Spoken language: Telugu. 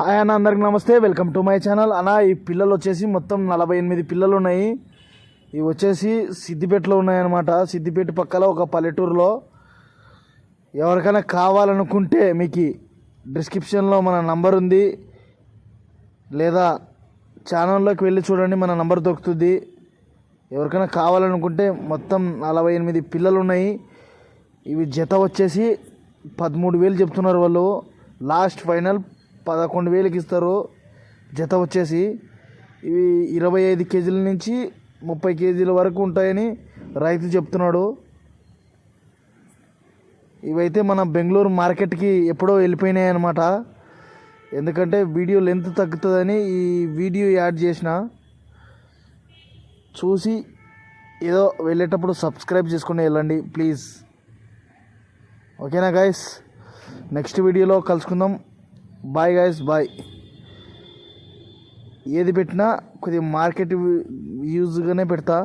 ఆయన అన్న అందరికి నమస్తే. వెల్కమ్ టు మై ఛానల్ అన్న ఈ పిల్లలు వచ్చేసి మొత్తం నలభై ఎనిమిది పిల్లలు ఉన్నాయి. ఇవి వచ్చేసి సిద్దిపేటలో ఉన్నాయన్నమాట. సిద్దిపేట పక్కల ఒక పల్లెటూరులో. ఎవరికైనా కావాలనుకుంటే మీకు డిస్క్రిప్షన్లో మన నంబర్ ఉంది. లేదా ఛానల్లోకి వెళ్ళి చూడండి మన నంబర్ దొరుకుతుంది. ఎవరికైనా కావాలనుకుంటే మొత్తం నలభై ఎనిమిది పిల్లలు ఉన్నాయి. ఇవి జత వచ్చేసి పదమూడు వేలు చెప్తున్నారు వాళ్ళు. లాస్ట్ ఫైనల్ పదకొండు వేలకి ఇస్తారు. జత వచ్చేసి ఇవి ఇరవై ఐదు కేజీల నుంచి ముప్పై కేజీల వరకు ఉంటాయని రైతు చెప్తున్నాడు. ఇవైతే మన బెంగళూరు మార్కెట్కి ఎప్పుడో వెళ్ళిపోయినాయి అనమాట ఎందుకంటే వీడియో లెంత్ తగ్గుతుందని ఈ వీడియో యాడ్ చేసిన. చూసి ఏదో వెళ్ళేటప్పుడు సబ్స్క్రైబ్ చేసుకుని వెళ్ళండి ప్లీజ్. ఓకేనా గైస్ నెక్స్ట్ వీడియోలో కలుసుకుందాం. బాయ్ గాయస్ బాయ్ ఏది పెట్టినా కొద్దిగా మార్కెట్ యూజ్గానే పెడతా.